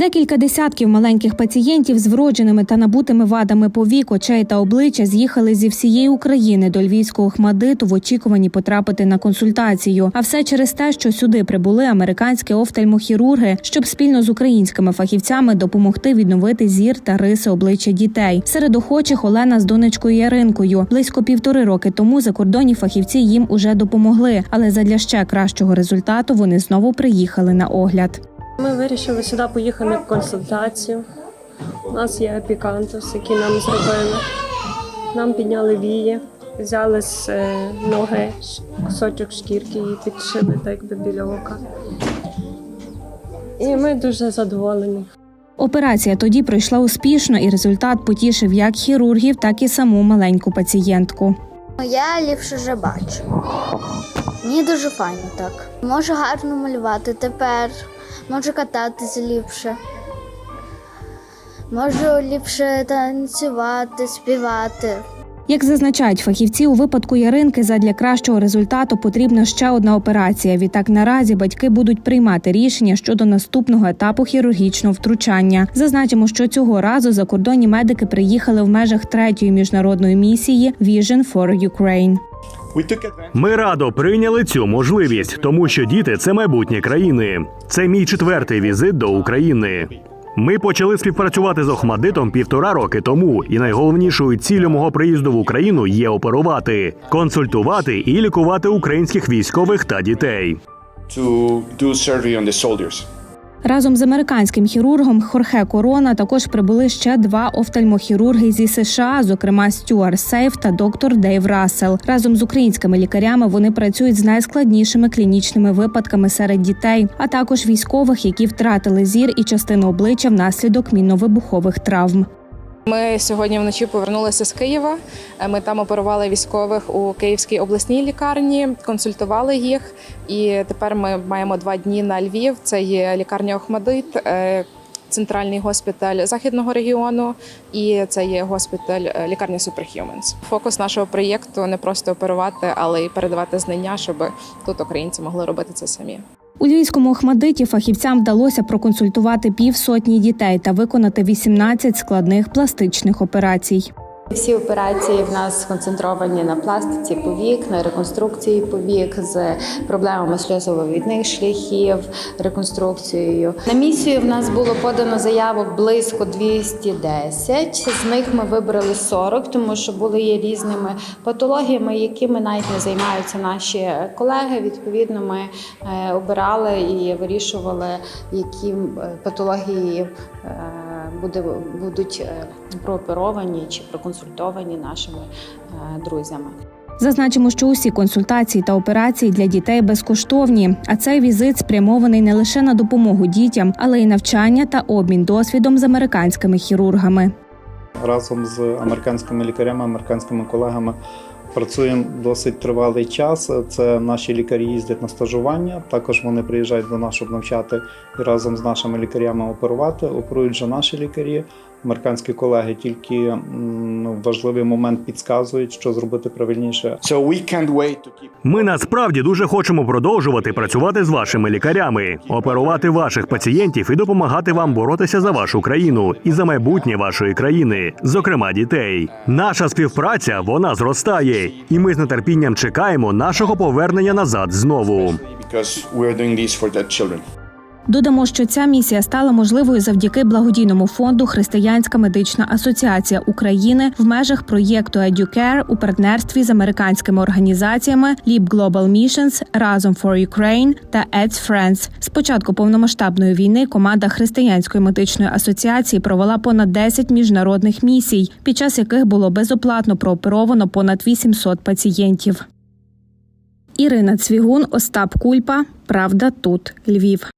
Декілька десятків маленьких пацієнтів з вродженими та набутими вадами повік, очей та обличчя з'їхали зі всієї України до львівського хмадиту в очікуванні потрапити на консультацію. А все через те, що сюди прибули американські офтальмохірурги, щоб спільно з українськими фахівцями допомогти відновити зір та риси обличчя дітей. Серед охочих Олена з донечкою Яринкою. Близько півтори роки тому закордонні фахівці їм уже допомогли, але задля ще кращого результату вони знову приїхали на огляд. Ми вирішили сюди поїхати на консультацію. У нас є епікантус, який нам зробили. Нам підняли вії, взяли з е, ноги кусочок шкірки і підшили так якби біля ока. І ми дуже задоволені. Операція тоді пройшла успішно, і результат потішив як хірургів, так і саму маленьку пацієнтку. Я ліпше вже бачу. Мені дуже файно так. Можу гарно малювати тепер, можу кататися ліпше. Можу ліпше танцювати, співати. Як зазначають фахівці, у випадку Яринки задля кращого результату потрібна ще одна операція. Відтак наразі батьки будуть приймати рішення щодо наступного етапу хірургічного втручання. Зазначимо, що цього разу закордонні медики приїхали в межах третьої міжнародної місії Vision for Ukraine. Ми радо прийняли цю можливість, тому що діти це майбутнє країни. Це мій четвертий візит до України. Ми почали співпрацювати з Охмадитом півтора роки тому, і найголовнішою ціллю мого приїзду в Україну є оперувати, консультувати і лікувати українських військових та дітей. to do surgery on the soldiers. Разом з американським хірургом Хорхе Корона також прибули ще два офтальмохірурги зі США, зокрема Стюар Сейф та доктор Дейв Рассел. Разом з українськими лікарями вони працюють з найскладнішими клінічними випадками серед дітей, а також військових, які втратили зір і частину обличчя внаслідок мінно-вибухових травм. Ми сьогодні вночі повернулися з Києва. Е, Ми там оперували військових у Київській обласній лікарні, консультували їх. І тепер ми маємо два дні на Львів. Це є лікарня Охмадит, е, центральний госпіталь західного регіону, і це є госпіталь е, лікарня Superhumans. Фокус нашого проєкту не просто оперувати, але й передавати знання, щоб тут українці могли робити це самі. У львівському Охмадиті фахівцям вдалося проконсультувати півсотні дітей та виконати 18 складних пластичних операцій. Всі операції в нас сконцентровані на пластиці повік, на реконструкції повік з проблемами сльозововідних шляхів, реконструкцією. На місію в нас було подано заявок близько 210. З них ми вибрали 40, тому що були є різними патологіями, якими навіть не займаються наші колеги. Відповідно, ми е, обирали і вирішували, які е, патології е, буде, будуть е, прооперовані чи проконсультовані нашими е, друзями. Зазначимо, що усі консультації та операції для дітей безкоштовні. А цей візит спрямований не лише на допомогу дітям, але й навчання та обмін досвідом з американськими хірургами. разом з американськими лікарями, американськими колегами працюємо досить тривалий час. Це наші лікарі їздять на стажування. Також вони приїжджають до нас, щоб навчати і разом з нашими лікарями оперувати. Оперують вже наші лікарі. Американські колеги тільки важливий момент підказують, що зробити правильніше. Ми насправді дуже хочемо продовжувати працювати з вашими лікарями, оперувати ваших пацієнтів і допомагати вам боротися за вашу країну і за майбутнє вашої країни, зокрема дітей. Наша співпраця вона зростає, і ми з нетерпінням чекаємо нашого повернення назад знову. Додамо, що ця місія стала можливою завдяки благодійному фонду Християнська медична асоціація України в межах проєкту EduCare у партнерстві з американськими організаціями Leap Global Missions, Разом for Ukraine та Eds Friends. З початку повномасштабної війни команда Християнської медичної асоціації провела понад 10 міжнародних місій, під час яких було безоплатно прооперовано понад 800 пацієнтів. Ірина Цвігун, Остап Кульпа. Правда, тут Львів.